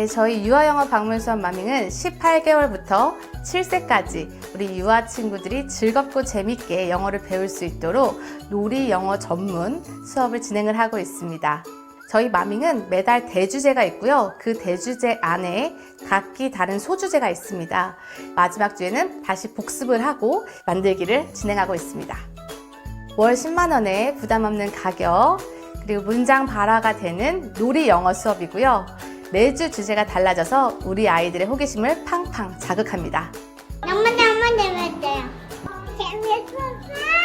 네, 저희 유아영어 방문수업 마밍은 18개월부터 7세까지 우리 유아 친구들이 즐겁고 재밌게 영어를 배울 수 있도록 놀이 영어 전문 수업을 진행을 하고 있습니다. 저희 마밍은 매달 대주제가 있고요. 그 대주제 안에 각기 다른 소주제가 있습니다. 마지막 주에는 다시 복습을 하고 만들기를 진행하고 있습니다. 월 10만원에 부담 없는 가격, 그리고 문장 발화가 되는 놀이 영어 수업이고요. 매주 주제가 달라져서 우리 아이들의 호기심을 팡팡 자극합니다. 너무너무 재밌어요. 재밌었어요.